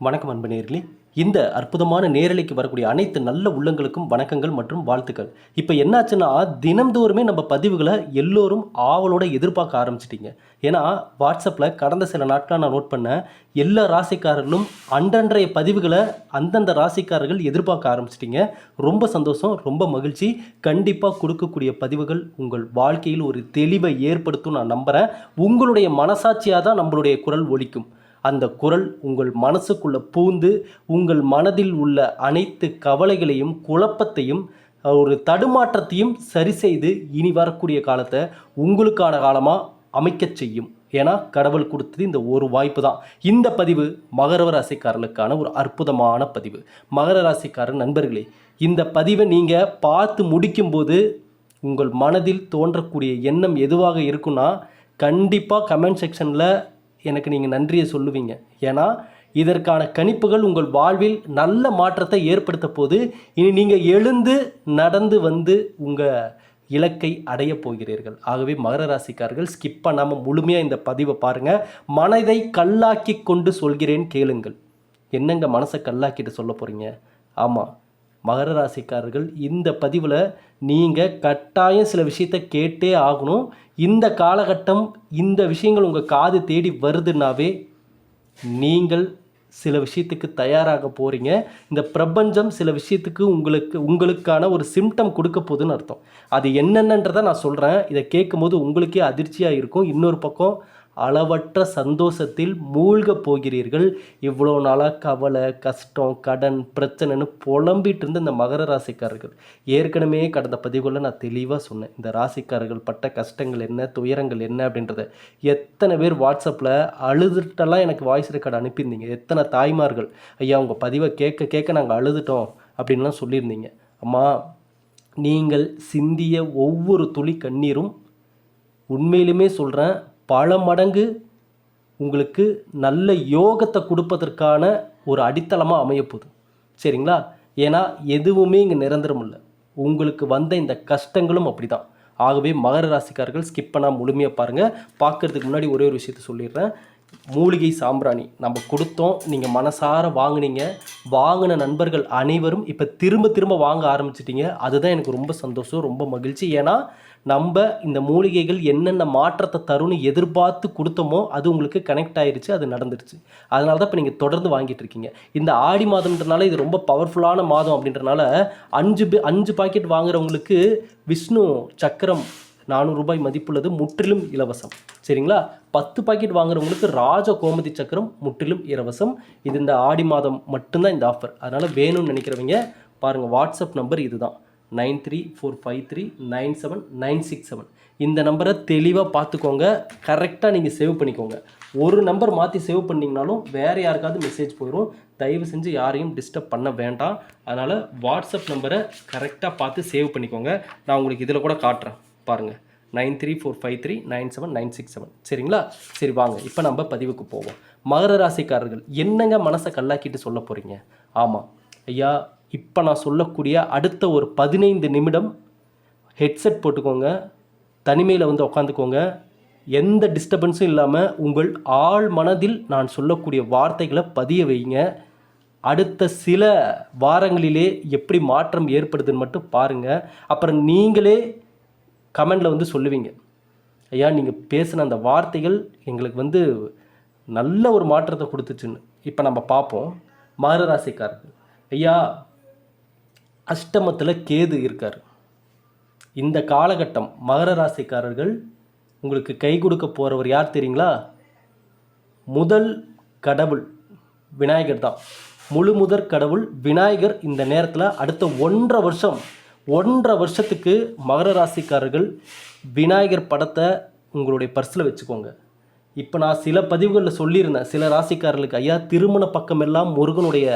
வணக்கம் அன்பனேர்களே இந்த அற்புதமான நேரலைக்கு வரக்கூடிய அனைத்து நல்ல உள்ளங்களுக்கும் வணக்கங்கள் மற்றும் வாழ்த்துக்கள். இப்போ என்னாச்சுன்னா தினம்தோறுமே நம்ம பதிவுகளை எல்லோரும் ஆவலோட எதிர்பார்க்க ஆரம்பிச்சிட்டிங்க. ஏன்னா வாட்ஸ்அப்பில் கடந்த சில நாட்களாக நான் நோட் பண்ணேன் எல்லா ராசிக்காரர்களும் அன்றன்றைய பதிவுகளை அந்தந்த ராசிக்காரர்கள் எதிர்பார்க்க ஆரம்பிச்சிட்டிங்க. ரொம்ப சந்தோஷம் ரொம்ப மகிழ்ச்சி. கண்டிப்பாக கொடுக்கக்கூடிய பதிவுகள் உங்கள் வாழ்க்கையில் ஒரு தெளிவை ஏற்படுத்தும் நான் நம்புகிறேன் உங்களுடைய மனசாட்சியாக தான் நம்மளுடைய குரல் ஒழிக்கும் அந்த குரல் உங்கள் மனசுக்குள்ளே பூந்து உங்கள் மனதில் உள்ள அனைத்து கவலைகளையும் குழப்பத்தையும் ஒரு தடுமாற்றத்தையும் சரி செய்து இனி வரக்கூடிய காலத்தை உங்களுக்கான காலமாக அமைக்கச் செய்யும். ஏன்னா கடவுள் கொடுத்தது இந்த ஒரு வாய்ப்பு தான். இந்த பதிவு மகர ராசிக்காரர்களுக்கான ஒரு அற்புதமான பதிவு. மகர ராசிக்காரர் நண்பர்களே இந்த பதிவை நீங்கள் பார்த்து முடிக்கும்போது உங்கள் மனதில் தோன்றக்கூடிய எண்ணம் எதுவாக இருக்குன்னா கண்டிப்பாக கமெண்ட் செக்ஷனில் எனக்கு நீங்கள் நன்றியை சொல்லுவீங்க. ஏன்னா இதற்கான கணிப்புகள் உங்கள் வாழ்வில் நல்ல மாற்றத்தை ஏற்படுத்த போது இனி நீங்கள் எழுந்து நடந்து வந்து உங்கள் இலக்கை அடைய போகிறீர்கள். ஆகவே மகர ராசிக்காரர்கள் ஸ்கிப் பண்ணாமல் முழுமையாக இந்த பதிவை பாருங்கள் மனதை கல்லாக்கி கொண்டு சொல்கிறேன் கேளுங்கள். என்னங்க மனசை கல்லாக்கிட்டு சொல்ல போகிறீங்க ஆமாம் மகர ராசிக்காரர்கள் இந்த பதிவில் நீங்கள் கட்டாயம் சில விஷயத்தை கேட்டே ஆகணும். இந்த காலகட்டம் இந்த விஷயங்கள் உங்கள் காது தேடி வருதுன்னாவே நீங்கள் சில விஷயத்துக்கு தயாராக போகிறீங்க இந்த பிரபஞ்சம் சில விஷயத்துக்கு உங்களுக்கு உங்களுக்கான ஒரு சிம்டம் கொடுக்க போகுதுன்னு அர்த்தம். அது என்னென்னன்றதை நான் சொல்கிறேன் இதை கேட்கும்போது உங்களுக்கே அதிர்ச்சியாக இருக்கும். இன்னொரு பக்கம் அளவற்ற சந்தோஷத்தில் மூழ்க போகிறீர்கள். இவ்வளோ நாளாக கவலை கஷ்டம் கடன் பிரச்சனைன்னு புலம்பிகிட்டு இருந்த இந்த மகர ராசிக்காரர்கள். ஏற்கனவே கடந்த பதிவுகளில் நான் தெளிவாக சொன்னேன். இந்த ராசிக்காரர்கள் பட்ட கஷ்டங்கள் என்ன துயரங்கள் என்ன அப்படின்றத எத்தனை பேர் வாட்ஸ்அப்பில் அழுதுட்டெல்லாம் எனக்கு வாய்ஸ் ரெக்கார்டு அனுப்பியிருந்தீங்க. எத்தனை தாய்மார்கள் ஐயா உங்கள் பதிவை கேட்க கேட்க நாங்கள் அழுதுட்டோம் அப்படின்லாம் சொல்லியிருந்தீங்க. அம்மா நீங்கள் சிந்திய ஒவ்வொரு துளி கண்ணீரும் உண்மையிலுமே சொல்கிறேன் பல மடங்கு உங்களுக்கு நல்ல யோகத்தை கொடுப்பதற்கான ஒரு அடித்தளமாக அமையப்போகுது. சரிங்களா? ஏன்னா எதுவுமே இங்கே நிரந்தரம் இல்லை. உங்களுக்கு வந்த இந்த கஷ்டங்களும் அப்படி தான் ஆகவே மகர ராசிக்காரர்கள் ஸ்கிப் பண்ணால் முழுமையாக பாருங்கள் பார்க்கறதுக்கு முன்னாடி ஒரே ஒரு விஷயத்த சொல்லிடுறேன். மூலிகை சாம்பிராணி. நம்ம கொடுத்தோம் நீங்கள் மனசார வாங்குனீங்க. வாங்கின நண்பர்கள் அனைவரும் இப்போ திரும்ப திரும்ப வாங்க ஆரம்பிச்சிட்டிங்க. அதுதான் எனக்கு ரொம்ப சந்தோஷம் ரொம்ப மகிழ்ச்சி. ஏன்னா நம்ம இந்த மூலிகைகள் என்னென்ன மாற்றத்தை தரும்னு எதிர்பார்த்து கொடுத்தோமோ அது உங்களுக்கு கனெக்ட் ஆயிடுச்சு அது நடந்துருச்சு. அதனால தான் இப்போ நீங்கள் தொடர்ந்து வாங்கிட்டு இருக்கீங்க. இந்த ஆடி மாதம்ன்றனால இது ரொம்ப பவர்ஃபுல்லான மாதம் அப்படின்றனால அஞ்சு பே- அஞ்சு பாக்கெட் வாங்குறவங்களுக்கு விஷ்ணு சக்கரம் நானூறு ரூபாய் மதிப்புள்ளது முற்றிலும் இலவசம். சரிங்களா? பத்து பாக்கெட் வாங்குறவங்களுக்கு ராஜ கோமதி சக்கரம் முற்றிலும் இலவசம். இது இந்த ஆடி மாதம் மட்டும்தான் இந்த ஆஃபர் அதனால் வேணும்னு நினைக்கிறவங்க பாருங்கள் வாட்ஸ்அப் நம்பர் இதுதான். Nine three four five three nine seven nine six seven. இந்த நம்பரை தெளிவாக பார்த்துக்கோங்க. கரெக்டாக நீங்கள் சேவ் பண்ணிக்கோங்க. ஒரு நம்பர் மாற்றி சேவ் பண்ணிங்கனாலும் வேறு யாருக்காவது மெசேஜ் போயிடும் தயவு செஞ்சு யாரையும் டிஸ்டர்ப் பண்ண வேண்டாம். அதனால் வாட்ஸ்அப் நம்பரை கரெக்டாக பார்த்து சேவ் பண்ணிக்கோங்க. நான் உங்களுக்கு இதில் கூட காட்டுறேன். பாருங்கள் nine three four five three nine seven nine six seven. சரிங்களா? சரி வாங்க. இப்போ நம்ம பதிவுக்கு போவோம். மகர ராசிக்காரர்கள் என்னங்க மனசை கல்லாக்கிட்டு சொல்ல போகிறீங்க ஆமாம் ஐயா இப்போ நான் சொல்லக்கூடிய அடுத்த ஒரு பதினைந்து நிமிடம் ஹெட்செட் போட்டுக்கோங்க. தனிமையில் வந்து உட்காந்துக்கோங்க எந்த டிஸ்டர்பன்ஸும் இல்லாமல் உங்கள் ஆழ் மனதில் நான் சொல்லக்கூடிய வார்த்தைகளை பதிய வைங்க. அடுத்த சில வாரங்களிலே எப்படி மாற்றம் ஏற்படுதுன்னு மட்டும் பாருங்கள் அப்புறம் நீங்களே கமெண்டில் வந்து சொல்லுவீங்க. ஐயா நீங்கள் பேசின அந்த வார்த்தைகள் எங்களுக்கு வந்து நல்ல ஒரு மாற்றத்தை கொடுத்துச்சுன்னு. இப்போ நம்ம பார்ப்போம். மகர ராசிக்காரர்கள். ஐயா அஷ்டமத்தில் கேது இருக்கார். இந்த காலகட்டம் மகர ராசிக்காரர்கள் உங்களுக்கு கை கொடுக்க போகிறவர் யார் தெரியுங்களா? முதல் கடவுள் விநாயகர் தான். முழு முதற் கடவுள் விநாயகர் இந்த நேரத்தில் அடுத்த ஒன்றரை வருஷம் ஒன்றரை வருஷத்துக்கு மகர ராசிக்காரர்கள் விநாயகர் படத்தை உங்களுடைய பர்ஸில் வச்சுக்கோங்க. இப்போ நான் சில பதிவுகளில் சொல்லியிருந்தேன் சில ராசிக்காரர்களுக்கு ஐயா திருமண பக்கமெல்லாம் முருகனுடைய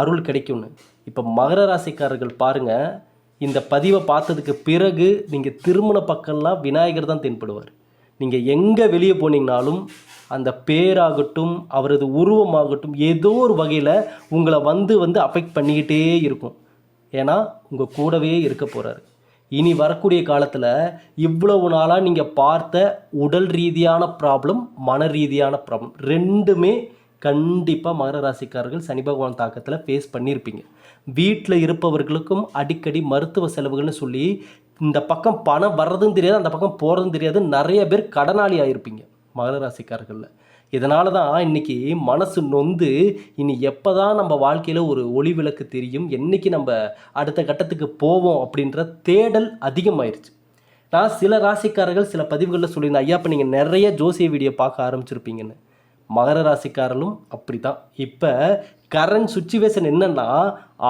அருள் கிடைக்கும்னு. இப்போ மகர ராசிக்காரர்கள் பாருங்கள் இந்த பதிவை பார்த்ததுக்கு பிறகு நீங்கள் திருமண பக்கம்லாம் விநாயகர் தான் தென்படுவார். நீங்கள் எங்கே வெளியே போனீங்கனாலும் அந்த பேராகட்டும் அவரது உருவமாகட்டும் ஏதோ ஒரு வகையில் உங்களை வந்து வந்து அஃபெக்ட் பண்ணிக்கிட்டே இருக்கும். ஏன்னா உங்கள் கூடவே இருக்க போகிறாரு இனி வரக்கூடிய காலத்தில் இவ்வளவு நாளாக நீங்கள் பார்த்த உடல் ரீதியான ப்ராப்ளம் மன ரீதியான ப்ராப்ளம் ரெண்டுமே கண்டிப்பாக மகர ராசிக்காரர்கள் சனி பகவான் தாக்கத்தில் ஃபேஸ் பண்ணியிருப்பீங்க வீட்டில் இருப்பவர்களுக்கும் அடிக்கடி மருத்துவ செலவுகள்னு சொல்லி இந்த பக்கம் பணம் வர்றதும் தெரியாது அந்த பக்கம் போகிறதும் தெரியாது நிறைய பேர் கடனாளி ஆயிருப்பீங்க மகர ராசிக்காரர்களில் இதனால தான் இன்னைக்கு மனசு நொந்து இனி எப்போ தான் நம்ம வாழ்க்கையில் ஒரு ஒளி விளக்கு தெரியும் என்னைக்கு நம்ம அடுத்த கட்டத்துக்கு போவோம் அப்படின்ற தேடல் அதிகமாயிருச்சு. நான் சில ராசிக்காரர்கள் சில பதிவுகளில் சொல்லியிருந்தேன் ஐயா இப்போ நீங்கள் நிறைய ஜோசிய வீடியோ பார்க்க ஆரம்பிச்சிருப்பீங்கன்னு. மகர ராசிக்காரனும் அப்படி தான் இப்போ கரண்ட் சுச்சுவேஷன் என்னென்னா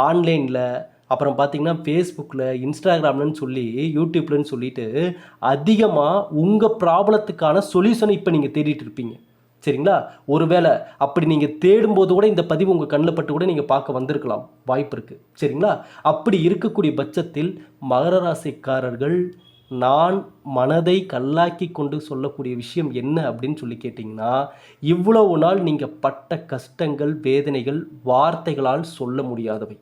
ஆன்லைனில் அப்புறம் பார்த்தீங்கன்னா ஃபேஸ்புக்கில் இன்ஸ்டாகிராம்லன்னு சொல்லி யூடியூப்லன்னு சொல்லிட்டு அதிகமாக உங்கள் ப்ராப்ளத்துக்கான சொல்யூஷனை இப்போ நீங்கள் தேடிட்டு இருப்பீங்க. சரிங்களா? ஒருவேளை அப்படி நீங்கள் தேடும்போது கூட இந்த பதிவு உங்கள் கண்ணில் பட்டு கூட நீங்கள் பார்க்க வந்திருக்கலாம். வாய்ப்பு இருக்குது சரிங்களா? அப்படி இருக்கக்கூடிய பட்சத்தில் மகர ராசிக்காரர்கள் நான் மனதை கல்லாக்கி கொண்டு சொல்லக்கூடிய விஷயம் என்ன அப்படின்னு சொல்லி கேட்டிங்கன்னா இவ்வளவு நாள் நீங்கள் பட்ட கஷ்டங்கள் வேதனைகள் வார்த்தைகளால் சொல்ல முடியாதவை.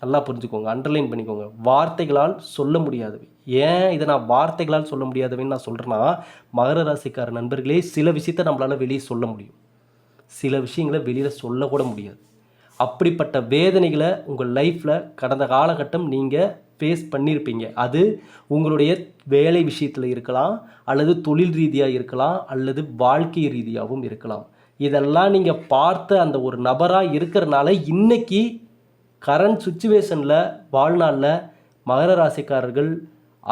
நல்லா புரிஞ்சுக்கோங்க அண்டர்லைன் பண்ணிக்கோங்க. வார்த்தைகளால் சொல்ல முடியாதவை. ஏன் இதை நான் வார்த்தைகளால் சொல்ல முடியாதவைன்னு நான் சொல்கிறேன்னா மகர ராசிக்கார நண்பர்களே சில விஷயத்தை நம்மளால் வெளியே சொல்ல முடியும். சில விஷயங்களை வெளியில் சொல்லக்கூட முடியாது. அப்படிப்பட்ட வேதனைகளை உங்கள் லைஃப்பில் கடந்த காலகட்டம் நீங்கள் ஃபேஸ் பண்ணியிருப்பீங்க அது உங்களுடைய வேலை விஷயத்தில் இருக்கலாம் அல்லது தொழில் ரீதியாக இருக்கலாம் அல்லது வாழ்க்கை ரீதியாகவும் இருக்கலாம். இதெல்லாம் நீங்கள் பார்த்த அந்த ஒரு நபராக இருக்கிறனால இன்றைக்கி கரண்ட் சுச்சுவேஷனில் வாழ்நாளில் மகர ராசிக்காரர்கள்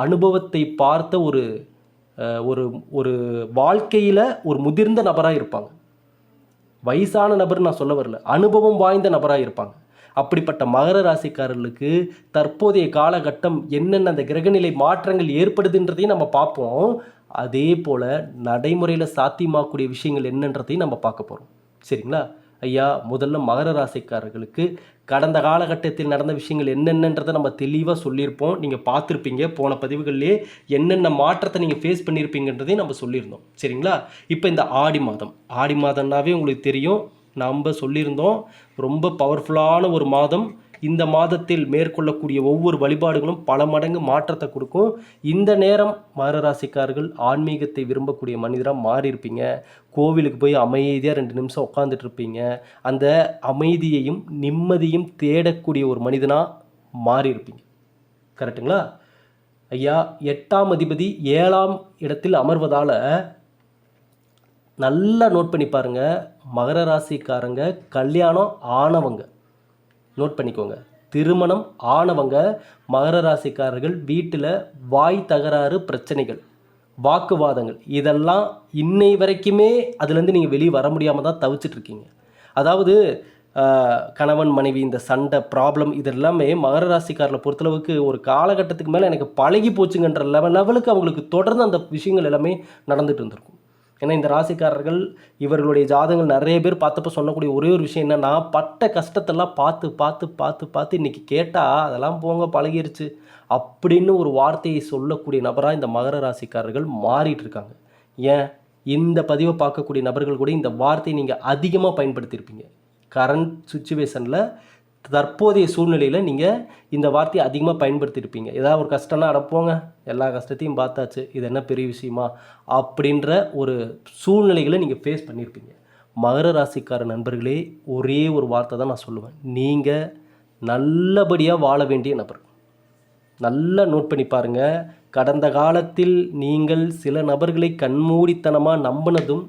அனுபவத்தை பார்த்த ஒரு ஒரு ஒரு வாழ்க்கையில் ஒரு முதிர்ந்த நபராக இருப்பாங்க. வயசான நபர் நான் சொல்ல வரல. அனுபவம் வாய்ந்த நபராக இருப்பாங்க. அப்படிப்பட்ட மகர ராசிக்காரர்களுக்கு தற்போதைய காலகட்டம் என்னென்ன அந்த கிரகநிலை மாற்றங்கள் ஏற்படுதுன்றதையும் நம்ம பார்ப்போம். அதே போல் நடைமுறையில் சாத்தியமாகக்கூடிய விஷயங்கள் என்னன்றதையும் நம்ம பார்க்க போகிறோம் சரிங்களா? ஐயா முதல்ல மகர ராசிக்காரர்களுக்கு கடந்த காலகட்டத்தில் நடந்த விஷயங்கள் என்னென்னன்றதை நம்ம தெளிவாக சொல்லியிருப்போம். நீங்கள் பார்த்துருப்பீங்க. போன பதிவுகள்லேயே என்னென்ன மாற்றத்தை நீங்கள் ஃபேஸ் பண்ணியிருப்பீங்கன்றதையும் நம்ம சொல்லியிருந்தோம். சரிங்களா? இப்போ இந்த ஆடி மாதம். ஆடி மாதம்னாவே உங்களுக்கு தெரியும். நம்ம சொல்லியிருந்தோம். ரொம்ப பவர்ஃபுல்லான ஒரு மாதம். இந்த மாதத்தில் மேற்கொள்ளக்கூடிய ஒவ்வொரு வழிபாடுகளும் பல மடங்கு மாற்றத்தை கொடுக்கும். இந்த நேரம் மகர ராசிக்காரர்கள் ஆன்மீகத்தை விரும்பக்கூடிய மனிதராக மாறியிருப்பீங்க. கோவிலுக்கு போய் அமைதியாக ரெண்டு நிமிஷம் உட்காந்துட்டு இருப்பீங்க அந்த அமைதியையும் நிம்மதியும் தேடக்கூடிய ஒரு மனிதனாக மாறியிருப்பீங்க. கரெக்டுங்களா ஐயா எட்டாம் அதிபதி ஏழாம் இடத்தில் அமர்வதால் நல்லா நோட் பண்ணி பாருங்கள் மகர ராசிக்காரங்க கல்யாணம் ஆனவங்க. நோட் பண்ணிக்கோங்க. திருமணம் ஆனவங்க மகர ராசிக்காரர்கள் வீட்டில் வாய் தகராறு பிரச்சனைகள் வாக்குவாதங்கள். இதெல்லாம் இன்னை வரைக்குமே அதுலேருந்து நீங்கள் வெளியே வர முடியாமல் தான் தவிச்சிட்டு இருக்கீங்க அதாவது கணவன் மனைவி இந்த சண்டை ப்ராப்ளம் இது எல்லாமே மகர ராசிக்காரரை பொறுத்தளவுக்கு ஒரு காலகட்டத்துக்கு மேலே எனக்கு பழகி போச்சுங்கன்ற லெவல் லெவலுக்கு அவங்களுக்கு தொடர்ந்து அந்த விஷயங்கள் எல்லாமே நடந்துகிட்டு இருந்திருக்கும். ஏன்னா இந்த ராசிக்காரர்கள் இவர்களுடைய ஜாதகங்கள் நிறைய பேர் பார்த்தப்ப சொல்லக்கூடிய ஒரே ஒரு விஷயம் என்னென்னா பட்ட கஷ்டத்தெல்லாம் பார்த்து பார்த்து பார்த்து பார்த்து இன்றைக்கி கேட்டால் அதெல்லாம் போங்க பழகிருச்சு அப்படின்னு ஒரு வார்த்தையை சொல்லக்கூடிய நபராக இந்த மகர ராசிக்காரர்கள் மாறிட்டு இருக்காங்க. ஏன்? இந்த பதிவை பார்க்கக்கூடிய நபர்கள் கூட இந்த வார்த்தையை நீங்கள் அதிகமாக பயன்படுத்தியிருப்பீங்க. கரண்ட் சுச்சுவேஷனில் தற்போதைய சூழ்நிலையில் நீங்கள் இந்த வார்த்தையை அதிகமாக பயன்படுத்தியிருப்பீங்க. ஏதாவது ஒரு கஷ்டம்னா அடப்போங்க எல்லா கஷ்டத்தையும் பார்த்தாச்சு இது என்ன பெரிய விஷயமா? அப்படின்ற ஒரு சூழ்நிலைகளை நீங்கள் ஃபேஸ் பண்ணியிருப்பீங்க. மகர ராசிக்கார நண்பர்களே ஒரே ஒரு வார்த்தை தான் நான் சொல்லுவேன். நீங்கள் நல்லபடியாக வாழ வேண்டிய நபர். நல்லா நோட் பண்ணி பாருங்கள் கடந்த காலத்தில் நீங்கள் சில நபர்களை கண்மூடித்தனமாக நம்பினதும்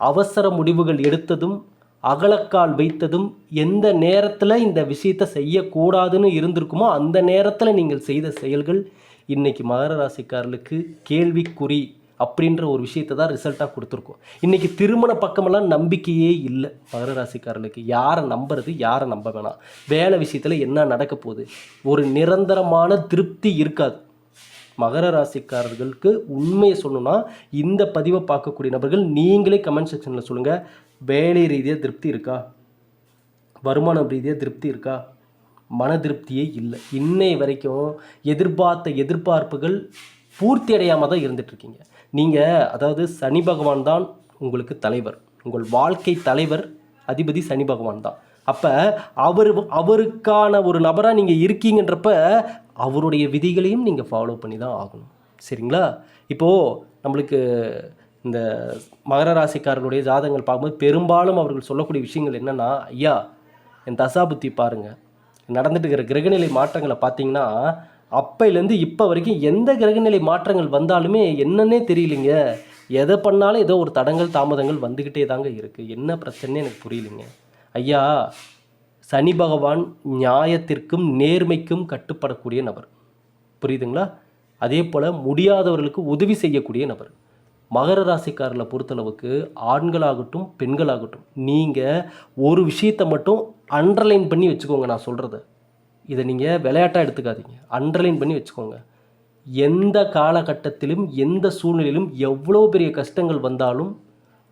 அவசர முடிவுகள் எடுத்ததும் அகலக்கால் வைத்ததும் எந்த நேரத்தில் இந்த விஷயத்தை செய்யக்கூடாதுன்னு இருந்திருக்குமோ அந்த நேரத்தில் நீங்கள் செய்த செயல்கள் இன்றைக்கி மகர ராசிக்காரர்களுக்கு கேள்விக்குறி அப்படின்ற ஒரு விஷயத்தை தான் ரிசல்ட்டாக கொடுத்துருக்கோம். இன்றைக்கி திருமண பக்கமெல்லாம் நம்பிக்கையே இல்லை மகர ராசிக்காரர்களுக்கு. யாரை நம்புறது யாரை நம்ப வேணாம். வேலை விஷயத்தில் என்ன நடக்க போகுது? ஒரு நிரந்தரமான திருப்தி இருக்காது. மகர ராசிக்காரர்களுக்கு உண்மையை சொல்லணும்னா இந்த பதிவை பார்க்கக்கூடிய நபர்கள் நீங்களே கமெண்ட் செக்ஷனில் சொல்லுங்கள் வேலை ரீதியாக திருப்தி இருக்கா? வருமானம் ரீதியாக திருப்தி இருக்கா? மன திருப்தியே இல்லை. இன்னை வரைக்கும் எதிர்பார்த்த எதிர்பார்ப்புகள் பூர்த்தி அடையாமல் தான் இருந்துகிட்ருக்கீங்க நீங்கள் அதாவது சனி பகவான் தான் உங்களுக்கு தலைவர். உங்கள் வாழ்க்கை தலைவர் அதிபதி சனி பகவான் தான். அப்போ அவர் அவருக்கான ஒரு நபராக நீங்கள் இருக்கீங்கன்றப்ப அவருடைய விதிகளையும் நீங்கள் ஃபாலோ பண்ணி தான் ஆகணும். சரிங்களா? இப்போது நம்மளுக்கு இந்த மகர ராசிக்காரர்களுடைய ஜாதகங்கள் பார்க்கும்போது பெரும்பாலும் அவர்கள் சொல்லக்கூடிய விஷயங்கள் என்னென்னா ஐயா என் தசாபுத்தி பாருங்கள் நடந்துட்டு இருக்கிற கிரகநிலை மாற்றங்களை பார்த்தீங்கன்னா அப்பையிலேருந்து இப்போ வரைக்கும் எந்த கிரகநிலை மாற்றங்கள் வந்தாலுமே என்னன்னே தெரியலைங்க. எதை பண்ணாலும் ஏதோ ஒரு தடங்கள் தாமதங்கள் வந்துக்கிட்டே தாங்க இருக்குது என்ன பிரச்சனைன்னு எனக்கு புரியலைங்க. ஐயா சனி பகவான் நியாயத்திற்கும் நேர்மைக்கும் கட்டுப்படக்கூடிய நபர். புரியுதுங்களா? அதே போல் முடியாதவர்களுக்கு உதவி செய்யக்கூடிய நபர். மகர ராசிக்காரர்களை பொறுத்தளவுக்கு ஆண்களாகட்டும் பெண்களாகட்டும் நீங்கள் ஒரு விஷயத்தை மட்டும் அண்டர்லைன் பண்ணி வச்சுக்கோங்க நான் சொல்கிறத இதை நீங்கள் விளையாட்டாக எடுத்துக்காதீங்க. அண்டர்லைன் பண்ணி வச்சுக்கோங்க. எந்த காலகட்டத்திலும் எந்த சூழ்நிலையிலும் எவ்வளோ பெரிய கஷ்டங்கள் வந்தாலும்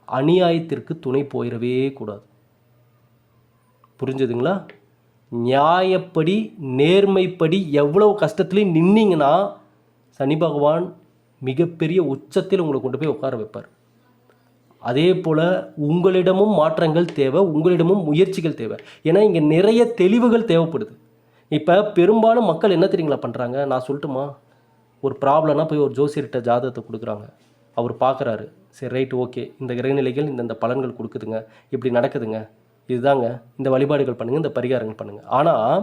அநியாயத்திற்கு துணை போயிடவே கூடாது. புரிஞ்சுதுங்களா? நியாயப்படி நேர்மைப்படி எவ்வளோ கஷ்டத்துலேயும் நின்னீங்கன்னா சனி பகவான் மிகப்பெரிய உச்சத்தில் உங்களை கொண்டு போய் உட்கார வைப்பார். அதே போல் உங்களிடமும் மாற்றங்கள் தேவை உங்களிடமும் முயற்சிகள் தேவை. ஏன்னா இங்கே நிறைய தெளிவுகள் தேவைப்படுது. இப்போ பெரும்பாலும் மக்கள் என்ன தெரியுங்களா பண்ணுறாங்க நான் சொல்லட்டுமா? ஒரு ப்ராப்ளம்னா போய் ஒரு ஜோசியர்கிட்ட ஜாதகத்தை கொடுக்குறாங்க. அவர் பார்க்குறாரு. சரி ரைட் ஓகே இந்த கிரகநிலைகள் இந்தந்த பலன்கள் கொடுக்குதுங்க. இப்படி நடக்குதுங்க. இதுதாங்க. இந்த வழிபாடுகள் பண்ணுங்கள் இந்த பரிகாரங்கள் பண்ணுங்கள் ஆனால்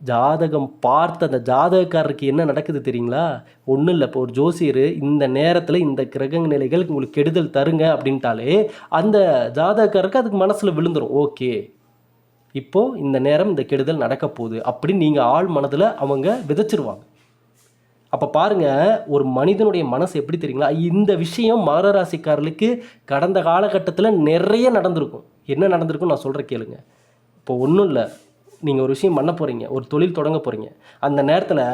ஜாதகம் பார்த்த அந்த ஜாதகக்காரருக்கு என்ன நடக்குது தெரியுங்களா? ஒன்றும் இல்லை. இப்போ ஒரு ஜோசியர் இந்த நேரத்தில் இந்த கிரக நிலைகள் உங்களுக்கு கெடுதல் தருங்க அப்படின்ட்டாலே அந்த ஜாதகக்காரருக்கு அதுக்கு மனசில் விழுந்துடும் ஓகே. இப்போது இந்த நேரம் இந்த கெடுதல் நடக்க போகுது அப்படின்னு நீங்கள் ஆள் மனதில் அவங்க விதைச்சிருவாங்க. அப்போ பாருங்க ஒரு மனிதனுடைய மனசு எப்படி தெரியுங்களா? இந்த விஷயம் மகர ராசிக்காரர்களுக்கு கடந்த காலகட்டத்தில் நிறைய நடந்திருக்கும். என்ன நடந்திருக்கும் நான் சொல்கிற கேளுங்க. இப்போ ஒன்றும் இல்லை. நீங்கள் ஒரு விஷயம் பண்ண போகிறீங்க ஒரு தொழில் தொடங்க போகிறீங்க அந்த நேரத்தில்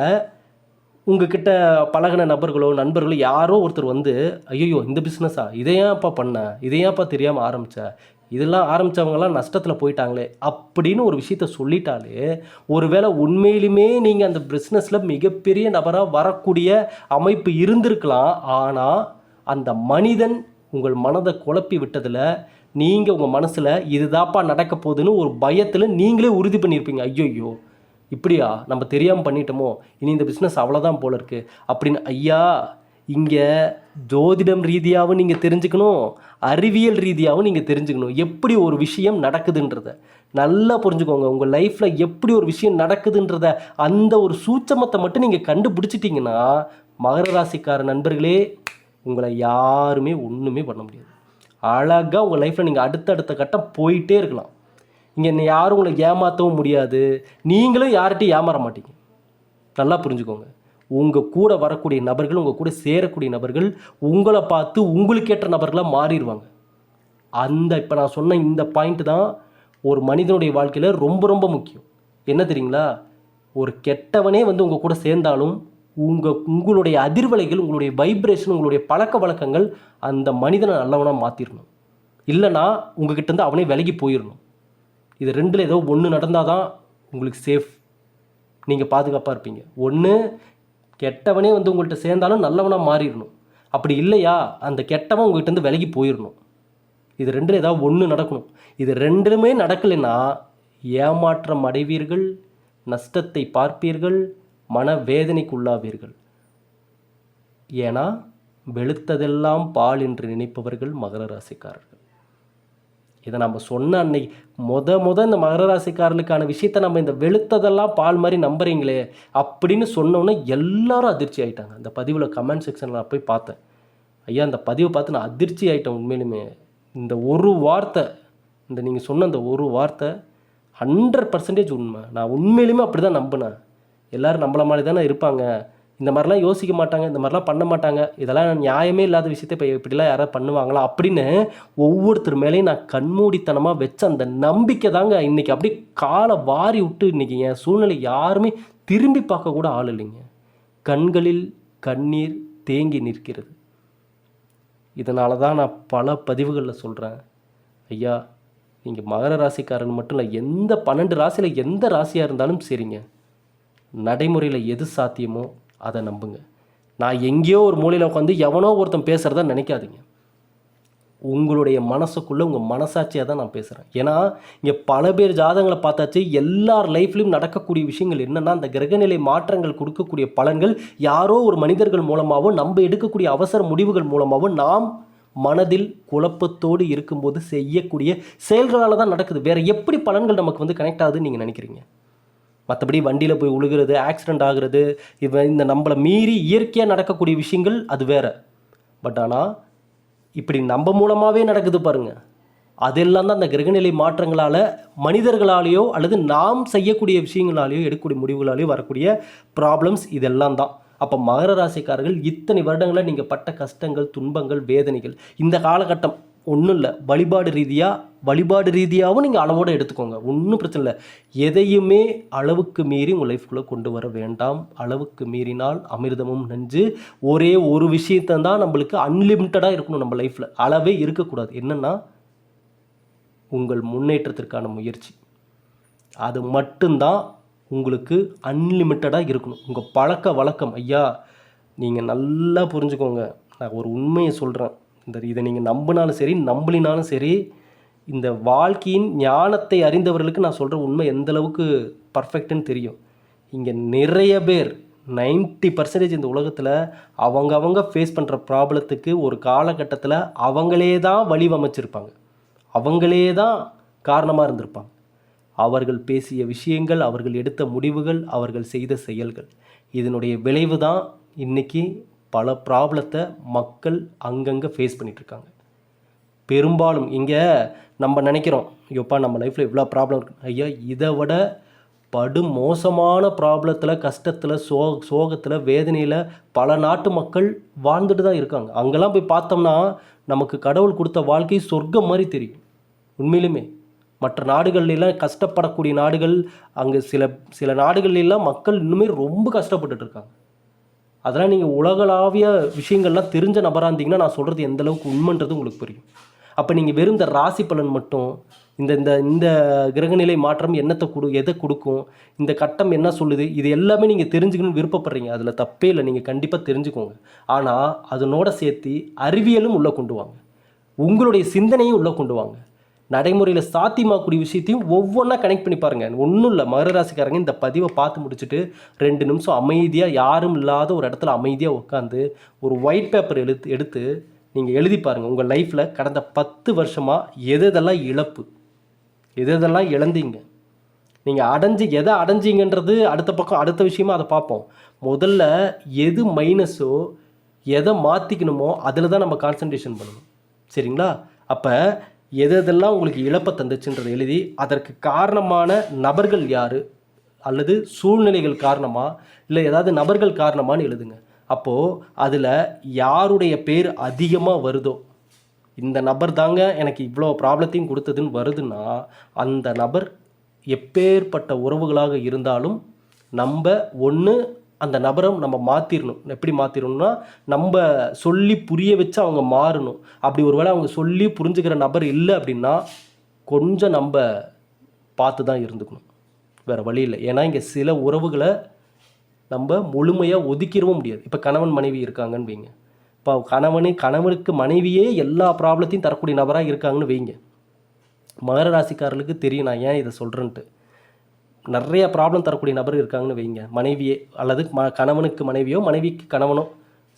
உங்ககிட்ட பழகின நபர்களோ நண்பர்களோ யாரோ ஒருத்தர் வந்து ஐயோ இந்த பிஸ்னஸா இதை ஏன்ப்பா பண்ண? இதை ஏன்ப்பா தெரியாமல் ஆரம்பித்த இதெல்லாம் ஆரம்பித்தவங்கலாம் நஷ்டத்தில் போயிட்டாங்களே அப்படின்னு ஒரு விஷயத்த சொல்லிட்டாலே ஒருவேளை உண்மையிலுமே நீங்கள் அந்த பிஸ்னஸில் மிகப்பெரிய நபராக வரக்கூடிய அமைப்பு இருந்திருக்கலாம். ஆனால் அந்த மனிதன் உங்கள் மனதை குழப்பி விட்டதில் நீங்கள் உங்கள் மனசில் இதுதாப்பா நடக்க போகுதுன்னு ஒரு பயத்தில் நீங்களே உறுதி பண்ணியிருப்பீங்க. ஐயோ இப்படியா? நம்ம தெரியாமல் பண்ணிட்டோமோ? இனி இந்த பிஸ்னஸ் அவ்வளோதான் போல இருக்குது அப்படின்னு ஐயா இங்கே ஜோதிடம் ரீதியாகவும் நீங்கள் தெரிஞ்சுக்கணும் அறிவியல் ரீதியாகவும் நீங்கள் தெரிஞ்சுக்கணும். எப்படி ஒரு விஷயம் நடக்குதுன்றத. நல்லா புரிஞ்சுக்கோங்க. உங்கள் லைஃப்பில் எப்படி ஒரு விஷயம் நடக்குதுன்றத அந்த ஒரு சூட்சமத்தை மட்டும் நீங்கள் கண்டுபிடிச்சிட்டிங்கன்னா மகர ராசிக்கார நண்பர்களே உங்களை யாருமே ஒன்றுமே பண்ண முடியாது. அழகாக உங்கள் லைஃப்பில் நீங்கள் அடுத்தடுத்த கட்டம் போயிட்டே இருக்கலாம். இங்கே யாரும் உங்களை ஏமாற்றவும் முடியாது. நீங்களும் யார்கிட்டையும் ஏமாற மாட்டீங்க. நல்லா புரிஞ்சுக்கோங்க. உங்கள் கூட வரக்கூடிய நபர்கள் உங்கள் கூட சேரக்கூடிய நபர்கள் உங்களை பார்த்து உங்களுக்கேற்ற நபர்களாக மாறிடுவாங்க. அந்த இப்போ நான் சொன்ன இந்த பாயிண்ட் தான் ஒரு மனிதனுடைய வாழ்க்கையில் ரொம்ப ரொம்ப முக்கியம். என்ன தெரியுங்களா? ஒரு கெட்டவனே வந்து உங்கள் கூட சேர்ந்தாலும் உங்கள் உங்களுடைய அதிர்வலைகள் உங்களுடைய வைப்ரேஷன் உங்களுடைய பழக்க வழக்கங்கள் அந்த மனிதனை நல்லவனாக மாற்றிடணும் இல்லைன்னா உங்ககிட்ட இருந்து அவனே விலகி போயிடணும் இது ரெண்டில் ஏதோ ஒன்று நடந்தால் தான் உங்களுக்கு சேஃப் நீங்கள் பாதுகாப்பாக இருப்பீங்க. ஒன்று கெட்டவனே வந்து உங்கள்கிட்ட சேர்ந்தாலும் நல்லவனாக மாறிடணும் அப்படி இல்லையா? அந்த கெட்டவன் உங்கள்கிட்ட இருந்து விலகி போயிடணும் இது ரெண்டில் ஏதாவது ஒன்று நடக்கணும். இது ரெண்டுமே நடக்கலைன்னா ஏமாற்றம் அடைவீர்கள் நஷ்டத்தை பார்ப்பீர்கள் மனவேதனைக்குள்ளாவீர்கள். ஏன்னா வெளுத்ததெல்லாம் பால் என்று நினைப்பவர்கள் மகர ராசிக்காரர்கள். இதை நம்ம சொன்ன அன்னைக்கு முத முத இந்த மகர ராசிக்காரர்களுக்கான விஷயத்த நம்ம இந்த வெளுத்ததெல்லாம் பால் மாதிரி நம்புறீங்களே அப்படின்னு சொன்னோன்னே எல்லாரும் அதிர்ச்சி ஆயிட்டாங்க. அந்த பதிவில் கமெண்ட் செக்ஷனில் நான் போய் பார்த்தேன். ஐயா அந்த பதிவை பார்த்து நான் அதிர்ச்சி ஆகிட்டேன் உண்மையிலுமே. இந்த ஒரு வார்த்தை இந்த நீங்கள் சொன்ன அந்த ஒரு வார்த்தை ஹண்ட்ரட் பர்சன்டேஜ் உண்மை. நான் உண்மையிலுமே அப்படி தான் நம்பினேன். எல்லோரும் நம்மள மாதிரி தானே இருப்பாங்க. இந்த மாதிரிலாம் யோசிக்க மாட்டாங்க இந்த மாதிரிலாம் பண்ண மாட்டாங்க. இதெல்லாம் நியாயமே இல்லாத விஷயத்த இப்போ இப்படிலாம் யாராவது பண்ணுவாங்களா அப்படின்னு ஒவ்வொருத்தர் மேலேயும் நான் கண்மூடித்தனமாக வச்ச அந்த நம்பிக்கை தாங்க இன்றைக்கி அப்படியே காலை வாரி விட்டு இன்றைக்கி என் சூழ்நிலை யாருமே திரும்பி பார்க்க கூட ஆள் இல்லைங்க. கண்களில் கண்ணீர் தேங்கி நிற்கிறது. இதனால தான் நான் பல பதிவுகளில் சொல்கிறேன் ஐயா நீங்கள் மகர ராசிக்காரன் மட்டும் இல்லை எந்த பன்னெண்டு ராசியில் எந்த ராசியாக இருந்தாலும் சரிங்க. நடைமுறையில் எது சாத்தியமோ அதை நம்புங்க. நான் எங்கேயோ ஒரு மூலையில் உட்காந்து எவனோ ஒருத்தன் பேசுகிறத நினைக்காதீங்க. உங்களுடைய மனசுக்குள்ளே உங்கள் மனசாட்சியாக தான் நான் பேசுகிறேன் ஏன்னா இங்கே பல பேர் ஜாதகங்களை பார்த்தாச்சு எல்லார் லைஃப்லையும் நடக்கக்கூடிய விஷயங்கள் என்னென்னா அந்த கிரகநிலை மாற்றங்கள் கொடுக்கக்கூடிய பலன்கள் யாரோ ஒரு மனிதர்கள் மூலமாகவோ நம்ம எடுக்கக்கூடிய அவசர முடிவுகள் மூலமாகவும் நாம் மனதில் குழப்பத்தோடு இருக்கும்போது செய்யக்கூடிய செயல்களால் தான் நடக்குது. வேறு எப்படி பலன்கள் நமக்கு வந்து கனெக்ட் ஆகுதுன்னு நீங்கள் நினைக்கிறீங்க? மற்றபடி வண்டியில் போய் உழுகிறது ஆக்சிடெண்ட் ஆகுறது இவன் இந்த நம்மளை மீறி இயற்கையாக நடக்கக்கூடிய விஷயங்கள் அது வேற. பட் ஆனால் இப்படி நம்ம மூலமாகவே நடக்குது பாருங்க. அதெல்லாம் தான் அந்த கிரகநிலை மாற்றங்களால் மனிதர்களாலேயோ அல்லது நாம் செய்யக்கூடிய விஷயங்களாலேயோ எடுக்கக்கூடிய முடிவுகளாலேயோ வரக்கூடிய ப்ராப்ளம்ஸ் இதெல்லாம் தான். அப்போ மகர ராசிக்காரர்கள் இத்தனை வருடங்களில் நீங்கள் பட்ட கஷ்டங்கள் துன்பங்கள் வேதனைகள் இந்த காலகட்டம் ஒன்றும் இல்லை. வழிபாடு ரீதியாக வழிபாடு ரீதியாகவும் நீங்கள் அளவோடு எடுத்துக்கோங்க. ஒன்றும் பிரச்சனை இல்லை. எதையுமே அளவுக்கு மீறி உங்கள் லைஃப்குள்ளே கொண்டு வர வேண்டாம். அளவுக்கு மீறினால் அமிர்தமும் நஞ்சு. ஒரே ஒரு விஷயத்தை தான் நம்மளுக்கு அன்லிமிட்டடாக இருக்கணும் நம்ம லைஃப்பில் அளவே இருக்கக்கூடாது. என்னென்னா உங்கள் முன்னேற்றத்திற்கான முயற்சி. அது மட்டும்தான் உங்களுக்கு அன்லிமிட்டடாக இருக்கணும். உங்கள் பழக்க வழக்கம் ஐயா நீங்கள் நல்லா புரிஞ்சுக்கோங்க. நான் ஒரு உண்மையை சொல்கிறேன் இந்த இதை நீங்கள் நம்பினாலும் சரி நம்பலினாலும் சரி இந்த வாழ்க்கையின் ஞானத்தை அறிந்தவர்களுக்கு நான் சொல்கிற உண்மை எந்த அளவுக்கு பர்ஃபெக்ட்டுன்னு தெரியும். இங்கே நிறைய பேர் 90% பர்சன்டேஜ் இந்த உலகத்தில் அவங்க அவங்க ஃபேஸ் பண்ணுற ப்ராப்ளத்துக்கு ஒரு காலகட்டத்தில் அவங்களே தான் வழிவமைச்சிருப்பாங்க அவங்களே தான் காரணமாக இருந்திருப்பாங்க. அவர்கள் பேசிய விஷயங்கள் அவர்கள் எடுத்த முடிவுகள் அவர்கள் செய்த செயல்கள். இதனுடைய விளைவு தான் இன்றைக்கி பல ப்ராப்ளத்தை மக்கள் அங்கங்கே ஃபேஸ் பண்ணிகிட்ருக்காங்க பெரும்பாலும் இங்கே நம்ம நினைக்கிறோம் ஐயோப்பா நம்ம லைஃப்பில் இவ்வளோ ப்ராப்ளம் இருக்கு. ஐயா இதை விட படு மோசமான ப்ராப்ளத்தில் கஷ்டத்தில் சோ சோகத்தில் வேதனையில் பல நாட்டு மக்கள் வாழ்ந்துட்டு தான் இருக்காங்க. அங்கெல்லாம் போய் பார்த்தோம்னா நமக்கு கடவுள் கொடுத்த வாழ்க்கை சொர்க்கம் மாதிரி தெரியும். உண்மையிலுமே. மற்ற நாடுகள்லாம் கஷ்டப்படக்கூடிய நாடுகள் அங்கே சில சில நாடுகள்லாம் மக்கள் இன்னுமே ரொம்ப கஷ்டப்பட்டுட்ருக்காங்க அதெல்லாம் நீங்கள் உலகளாவிய விஷயங்கள்லாம் தெரிஞ்ச நபராக இருந்தீங்கன்னா நான் சொல்கிறது எந்த அளவுக்கு உண்மைன்றது உங்களுக்கு புரியும். அப்போ நீங்கள் வெறும் இந்த ராசி பலன் மட்டும் இந்த இந்த இந்த கிரகநிலை மாற்றம் என்னத்தை கொடு எதை கொடுக்கும் இந்த கட்டம் என்ன சொல்லுது இது எல்லாமே நீங்கள் தெரிஞ்சுக்கணும்னு விருப்பப்படுறீங்க. அதில் தப்பே இல்லை. நீங்கள் கண்டிப்பாக தெரிஞ்சுக்கோங்க. ஆனால் அதனோட சேர்த்து அறிவியலும் உள்ளே கொண்டு வாங்க. உங்களுடைய சிந்தனையும் உள்ளே கொண்டு வாங்க. நடைமுறையில் சாத்தியமாகக்கூடிய விஷயத்தையும் ஒவ்வொன்றா கனெக்ட் பண்ணி பாருங்கள் ஒன்றும் இல்லை மகர ராசிக்காரங்க இந்த பதிவை பார்த்து முடிச்சுட்டு ரெண்டு நிமிஷம் அமைதியாக யாரும் இல்லாத ஒரு இடத்துல அமைதியாக உட்காந்து ஒரு ஒயிட் பேப்பர் எடுத்து எடுத்து நீங்கள் எழுதி பாருங்கள் உங்கள் லைஃப்பில் கடந்த பத்து வருஷமாக எது எதெல்லாம் இழப்பு? எது எதெல்லாம் இழந்தீங்க? நீங்கள் அடைஞ்சு எதை அடைஞ்சிங்கன்றது அடுத்த பக்கம் அடுத்த விஷயமா அதை பார்ப்போம். முதல்ல எது மைனஸோ எதை மாற்றிக்கணுமோ அதில் தான் நம்ம கான்சன்ட்ரேஷன் பண்ணணும். சரிங்களா? அப்போ எது எதெல்லாம் உங்களுக்கு இழப்பை தந்துச்சுன்றதை எழுதி அதற்கு காரணமான நபர்கள் யார்? அல்லது சூழ்நிலைகள் காரணமா? இல்லை ஏதாவது நபர்கள் காரணமானு எழுதுங்க. அப்போது அதில் யாருடைய பேர் அதிகமாக வருதோ? இந்த நபர் தாங்க எனக்கு இவ்வளோ ப்ராப்ளத்தையும் கொடுத்ததுன்னு வருதுன்னா அந்த நபர் எப்பேற்பட்ட உறவுகளாக இருந்தாலும் நம்ம ஒன்று அந்த நபரை நம்ம மாற்றிடணும் எப்படி மாற்றிடணும்னா நம்ம சொல்லி புரிய வச்சு அவங்க மாறணும். அப்படி ஒருவேளை அவங்க சொல்லி புரிஞ்சுக்கிற நபர் இல்லை அப்படின்னா கொஞ்சம் நம்ம பார்த்து தான் இருந்துக்கணும். வேறு வழி இல்லை. ஏன்னா இங்கே சில உறவுகளை நம்ம முழுமையாக ஒதுக்கிடவும் முடியாது. இப்போ கணவன் மனைவி இருக்காங்கன்னு வைங்க. இப்போ கணவனே கணவனுக்கு மனைவியே எல்லா ப்ராப்ளத்தையும் தரக்கூடிய நபராக இருக்காங்கன்னு வைங்க. மகர ராசிக்காரர்களுக்கு தெரியும். நான் ஏன் இதை சொல்கிறேன்ட்டு நிறைய ப்ராப்ளம் தரக்கூடிய நபர் இருக்காங்கன்னு வைங்க. மனைவியே அல்லது ம கணவனுக்கு மனைவியோ மனைவிக்கு கணவனோ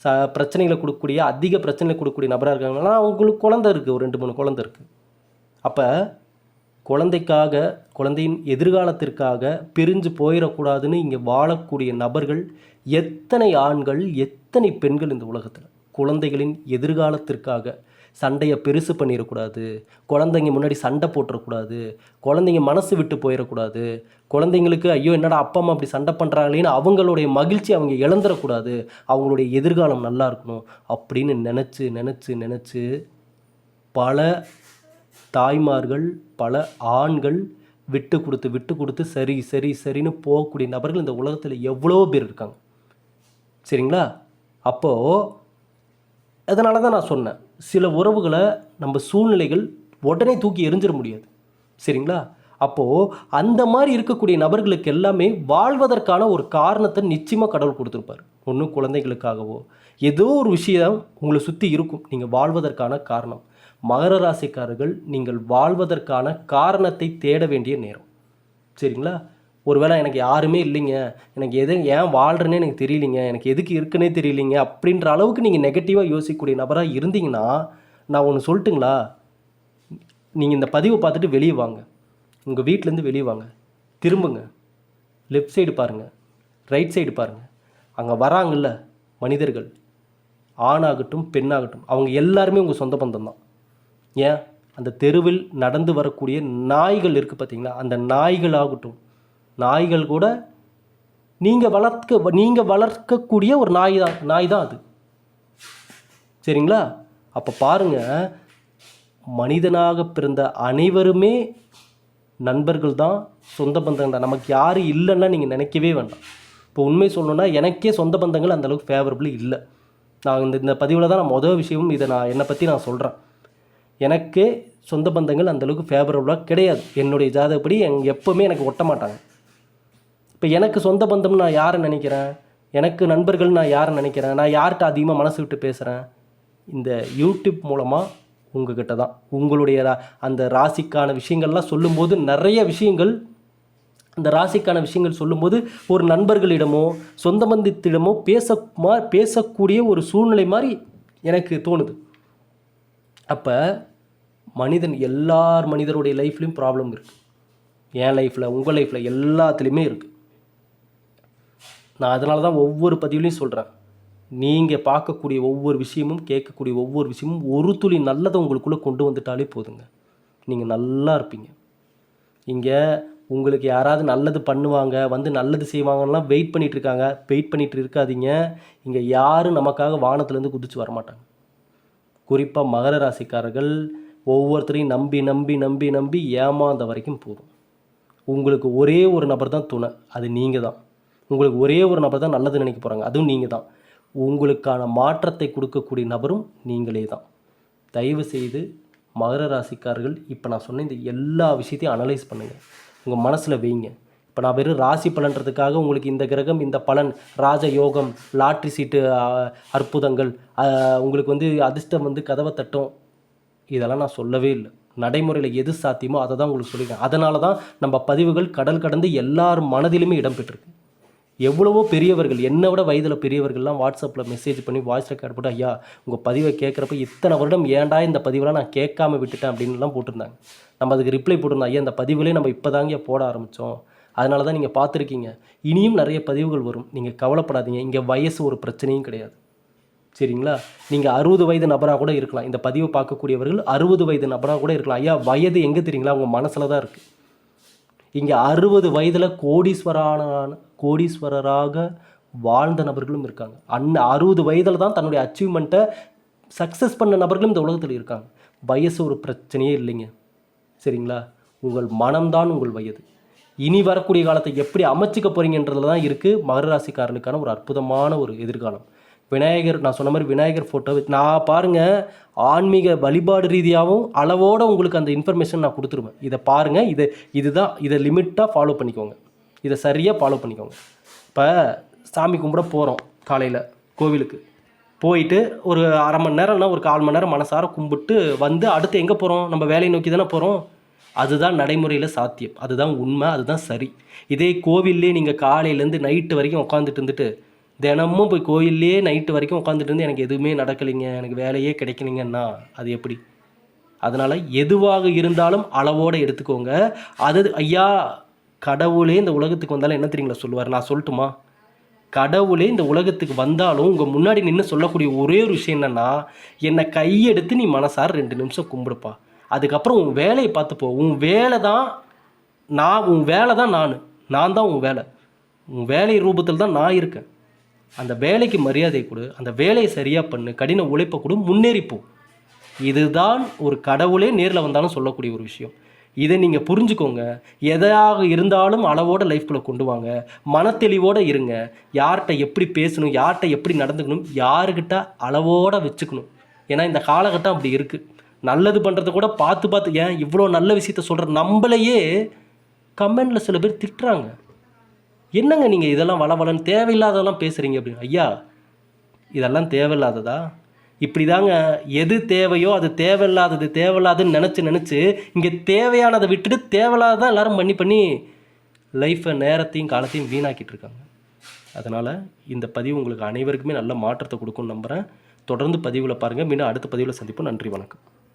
ச பிரச்சனைகளை கொடுக்கக்கூடிய அதிக பிரச்சனைகளை கொடுக்கக்கூடிய நபராக இருக்காங்கன்னா அவங்களுக்கு குழந்த இருக்குது ஒரு ரெண்டு மூணு குழந்தை இருக்குது அப்போ குழந்தைக்காக குழந்தையின் எதிர்காலத்திற்காக பிரிஞ்சு போயிடக்கூடாதுன்னு இங்கே வாழக்கூடிய நபர்கள் எத்தனை ஆண்கள் எத்தனை பெண்கள் இந்த உலகத்தில்? குழந்தைகளின் எதிர்காலத்திற்காக. சண்டையை பெருசு பண்ணிடக்கூடாது குழந்தைங்க முன்னாடி சண்டை போட்டுறக்கூடாது. குழந்தைங்க மனசு விட்டு போயிடக்கூடாது குழந்தைங்களுக்கு ஐயோ என்னடா அப்பா அம்மா அப்படி சண்டை பண்ணுறாங்களேன்னு அவங்களுடைய மகிழ்ச்சி அவங்க இழந்துடக்கூடாது அவங்களுடைய எதிர்காலம் நல்லா இருக்கணும் அப்படின்னு நினச்சி நினச்சி நினச்சி பல தாய்மார்கள் பல ஆண்கள் விட்டு கொடுத்து விட்டு கொடுத்து சரி சரி சரின்னு போகக்கூடிய நபர்கள் இந்த உலகத்தில் எவ்வளோ பேர் இருக்காங்க. சரிங்களா? அப்போது அதனால தான் நான் சொன்னேன். சில உறவுகளை நம்ம சூழ்நிலைகள் உடனே தூக்கி எரிஞ்சிட முடியாது. சரிங்களா? அப்போது அந்த மாதிரி இருக்கக்கூடிய நபர்களுக்கு எல்லாமே வாழ்வதற்கான ஒரு காரணத்தை நிச்சயமாக கடவுள் கொடுத்துருப்பார். ஒன்றும் குழந்தைகளுக்காகவோ ஏதோ ஒரு விஷயம் உங்களை சுற்றி இருக்கும். நீங்கள் வாழ்வதற்கான காரணம். மகர ராசிக்காரர்கள் நீங்கள் வாழ்வதற்கான காரணத்தை தேட வேண்டிய நேரம். சரிங்களா? ஒருவேளை எனக்கு யாருமே இல்லைங்க. எனக்கு எது ஏன் வாழ்கிறேனே எனக்கு தெரியலிங்க. எனக்கு எதுக்கு இருக்குன்னே தெரியலிங்க. அப்படின்ற அளவுக்கு நீங்கள் நெகட்டிவாக யோசிக்கக்கூடிய நபராக இருந்தீங்கன்னா நான் ஒன்று சொல்லட்டுங்களா? நீங்கள் இந்த பதிவை பார்த்துட்டு வெளியே வாங்க. உங்கள் வீட்டிலேருந்து வெளியே வாங்க. திரும்புங்க. லெஃப்ட் சைடு பாருங்கள் ரைட் சைடு பாருங்கள் அங்கே வராங்கல்ல மனிதர்கள். ஆணாகட்டும் பெண்ணாகட்டும். அவங்க எல்லாருமே உங்கள் சொந்த பந்தம் தான். ஏன்? அந்த தெருவில் நடந்து வரக்கூடிய நாய்கள் இருக்குது பார்த்தீங்களா அந்த நாய்கள் ஆகட்டும் நாய்கள் கூட நீங்கள் வளர்க்க நீங்கள் வளர்க்கக்கூடிய ஒரு நாய் தான் நாய் தான் அது. சரிங்களா? அப்போ பாருங்கள் மனிதனாக பிறந்த அனைவருமே நண்பர்கள் தான் சொந்த பந்தங்கள் தான். நமக்கு யாரும் இல்லைன்னா நீங்கள் நினைக்கவே வேண்டாம். இப்போ உண்மை சொல்லணுன்னா எனக்கே சொந்த பந்தங்கள் அந்தளவுக்கு ஃபேவரபிள் இல்லை. நான் இந்த இந்த பதிவில் தான் நான் மொதல் விஷயமும் இதை நான் என்னை பற்றி நான் சொல்கிறேன் எனக்கே சொந்த பந்தங்கள் அந்த அளவுக்கு ஃபேவரபுளாக கிடையாது. என்னுடைய ஜாதகப்படி எங் எப்போவுமே எனக்கு ஒட்ட மாட்டாங்க. இப்போ எனக்கு சொந்த பந்தம் நான் யாரை நினைக்கிறேன்? எனக்கு நண்பர்கள் நான் யாரை நினைக்கிறேன்? நான் யார்கிட்ட அதிகமாக மனசு விட்டு பேசுகிறேன் இந்த யூடியூப் மூலமாக உங்ககிட்ட தான். உங்களுடைய ரா- அந்த ராசிக்கான விஷயங்கள்லாம் சொல்லும்போது நிறைய விஷயங்கள் அந்த ராசிக்கான விஷயங்கள் சொல்லும்போது ஒரு நண்பர்களிடமோ சொந்த பந்தத்திடமோ பேச மா பேசக்கூடிய ஒரு சூழ்நிலை மாதிரி எனக்கு தோணுது. அப்போ மனிதன் எல்லார் மனிதருடைய லைஃப்லேயும் ப்ராப்ளம் இருக்குது என் லைஃப்பில் உங்கள் லைஃப்பில் எல்லாத்துலேயுமே இருக்குது நான் அதனால தான் ஒவ்வொரு பதிவுலையும் சொல்கிறேன் நீங்கள் பார்க்கக்கூடிய ஒவ்வொரு விஷயமும் கேட்கக்கூடிய ஒவ்வொரு விஷயமும் ஒரு துளி நல்லதை உங்களுக்குள்ளே கொண்டு வந்துட்டாலே போதுங்க. நீங்கள் நல்லா இருப்பீங்க. இங்கே உங்களுக்கு யாராவது நல்லது பண்ணுவாங்க வந்து நல்லது செய்வாங்கலாம் வெயிட் பண்ணிகிட்ருக்காங்க வெயிட் பண்ணிகிட்டு இருக்காதீங்க. இங்கே யாரும் நமக்காக வானத்துலேருந்து குதிச்சு வரமாட்டாங்க குறிப்பாக மகர ராசிக்காரர்கள் ஒவ்வொருத்தரையும் நம்பி நம்பி நம்பி நம்பி ஏமாந்த வரைக்கும் போதும். உங்களுக்கு ஒரே ஒரு நபர் தான் துணை. அது நீங்கள் தான் உங்களுக்கு ஒரே ஒரு நபர் தான் நல்லது நினைக்க போகிறாங்க அதுவும் நீங்கள் தான் உங்களுக்கான மாற்றத்தை கொடுக்கக்கூடிய நபரும் நீங்களே தான் தயவு செய்து மகர ராசிக்காரர்கள் இப்போ நான் சொன்ன இந்த எல்லா விஷயத்தையும் அனலைஸ் பண்ணுங்கள் உங்கள் மனசில் வைங்க. இப்போ நான் வெறும் ராசி பலன்றதுக்காக உங்களுக்கு இந்த கிரகம் இந்த பலன் ராஜ யோகம் லாட்ரி சீட்டு அற்புதங்கள் உங்களுக்கு வந்து அதிர்ஷ்டம் வந்து கதவை தட்டும். இதெல்லாம் நான் சொல்லவே இல்லை. நடைமுறையில் எது சாத்தியமோ அதை தான் உங்களுக்கு சொல்லியிருக்கேன் அதனால தான் நம்ம பதிவுகள் கடல் கடந்து எல்லார் மனதிலுமே இடம்பெற்றிருக்கு எவ்வளவோ பெரியவர்கள் என்னை விட வயதில் பெரியவர்கள்லாம் வாட்ஸ்அப்பில் மெசேஜ் பண்ணி வாய்ஸ் ரெக்கார்ட் போட்டு ஐயா உங்கள் பதிவை கேட்குறப்ப இத்தனை வருடம் ஏன்டா இந்த பதிவெலாம் நான் கேட்காம விட்டுட்டேன்? அப்படின்லாம் போட்டிருந்தாங்க. நம்ம அதுக்கு ரிப்ளை போட்டிருந்தோம் ஐயா இந்த பதிவுகளே நம்ம இப்போ தாங்க போட ஆரம்பித்தோம் அதனால தான் நீங்கள் பார்த்துருக்கீங்க. இனியும் நிறைய பதிவுகள் வரும். நீங்கள் கவலைப்படாதீங்க. இங்கே வயசு ஒரு பிரச்சனையும் கிடையாது. சரிங்களா? நீங்கள் அறுபது வயது நபராக கூட இருக்கலாம். இந்த பதிவை பார்க்கக்கூடியவர்கள் அறுபது வயது நபராக கூட இருக்கலாம். ஐயா வயது எங்கே தெரியுங்களா? உங்கள் மனசில் தான் இருக்குது இங்கே அறுபது வயதில் கோடீஸ்வரான கோடீஸ்வரராக வாழ்ந்த நபர்களும் இருக்காங்க. அன் அறுபது வயதில் தான் தன்னுடைய அச்சீவ்மெண்ட்டை சக்ஸஸ் பண்ண நபர்களும் இந்த உலகத்தில் இருக்காங்க. வயசு ஒரு பிரச்சனையே இல்லைங்க. சரிங்களா? உங்கள் மனம்தான் உங்கள் வயது. இனி வரக்கூடிய காலத்தை எப்படி அமைச்சிக்க போகிறீங்கன்றதுல தான் இருக்குது மகர ராசிக்காரர்களுக்கான ஒரு அற்புதமான ஒரு எதிர்காலம். விநாயகர் நான் சொன்ன மாதிரி விநாயகர் ஃபோட்டோ நான் பாருங்கள் ஆன்மீக வழிபாடு ரீதியாகவும் அளவோட உங்களுக்கு அந்த இன்ஃபர்மேஷன் நான் கொடுத்துருவேன். இதை பாருங்கள் இதை இதுதான் இதை லிமிட்டாக ஃபாலோ பண்ணிக்கோங்க. இதை சரியாக ஃபாலோ பண்ணிக்கோங்க. இப்போ சாமி கும்பிட போகிறோம் காலையில் கோவிலுக்கு. போயிட்டு ஒரு அரை மணி நேரம்னா ஒரு கால் மணி நேரம் மனசார கும்பிட்டு வந்து அடுத்து எங்கே போகிறோம் நம்ம வேலையை நோக்கி தானே போகிறோம் அதுதான் நடைமுறையில் சாத்தியம். அதுதான் உண்மை அதுதான் சரி. இதே கோவில்லே நீங்கள் காலையிலேருந்து நைட்டு வரைக்கும் உட்காந்துட்டு இருந்துட்டு தினமும் போய் கோயில்லே நைட்டு வரைக்கும் உட்காந்துட்டு இருந்து எனக்கு எதுவுமே நடக்கலைங்க எனக்கு வேலையே கிடைக்கலைங்கன்னா அது எப்படி? அதனால் எதுவாக இருந்தாலும் அளவோடு எடுத்துக்கோங்க. அது ஐயா கடவுளே இந்த உலகத்துக்கு வந்தாலும் என்ன தெரியுங்களா சொல்லுவார்? நான் சொல்லட்டுமா? கடவுளே இந்த உலகத்துக்கு வந்தாலும் உங்கள் முன்னாடி நின்று சொல்லக்கூடிய ஒரே ஒரு விஷயம் என்னென்னா என்னை கையெடுத்து நீ மனசார் ரெண்டு நிமிஷம் கும்பிடுப்பா. அதுக்கப்புறம் உன் வேலையை பார்த்துப்போ உன் வேலை தான் நான் உன் வேலை தான் நான். நான் தான் உன் வேலை. உன் வேலை ரூபத்தில் தான் நான் இருக்கேன். அந்த வேலைக்கு மரியாதை கொடு அந்த வேலையை சரியாக பண்ணு கடின உழைப்பை கொடு முன்னேறிப்போ இதுதான் ஒரு கடவுளே நேரில் வந்தாலும் சொல்லக்கூடிய ஒரு விஷயம். இதை நீங்கள் புரிஞ்சுக்கோங்க. எதாக இருந்தாலும் அளவோட லைஃப்குள்ளே கொண்டு வாங்க. மனத்தெளிவோடு இருங்க. யார்கிட்ட எப்படி பேசணும் யார்கிட்ட எப்படி நடந்துக்கணும் யாருக்கிட்ட அளவோட வச்சுக்கணும். ஏன்னா இந்த காலகட்டம் அப்படி இருக்குது நல்லது பண்ணுறத கூட பார்த்து பார்த்து ஏன் இவ்வளோ நல்ல விஷயத்த சொல்கிற நம்மளையே கமெண்டில் சில பேர் திட்டுறாங்க. என்னங்க நீங்கள் இதெல்லாம் வளவளன்னு தேவையில்லாததெல்லாம் பேசுகிறீங்க அப்படின்னு? ஐயா இதெல்லாம் தேவையில்லாததா? இப்படி தாங்க எது தேவையோ அது தேவையில்லாதது தேவையில்லாதுன்னு நினச்சி நினச்சி இங்கே தேவையானதை விட்டுட்டு தேவையில்லாதான் எல்லோரும் பண்ணி பண்ணி லைஃப்பை நேரத்தையும் காலத்தையும் வீணாக்கிட்டு இருக்காங்க. அதனால் இந்த பதிவு உங்களுக்கு அனைவருக்குமே நல்ல மாற்றத்தை கொடுக்கும்னு நம்புகிறேன் தொடர்ந்து பதிவில் பாருங்கள் மீண்டும் அடுத்த பதிவில் சந்திப்போம். நன்றி வணக்கம்.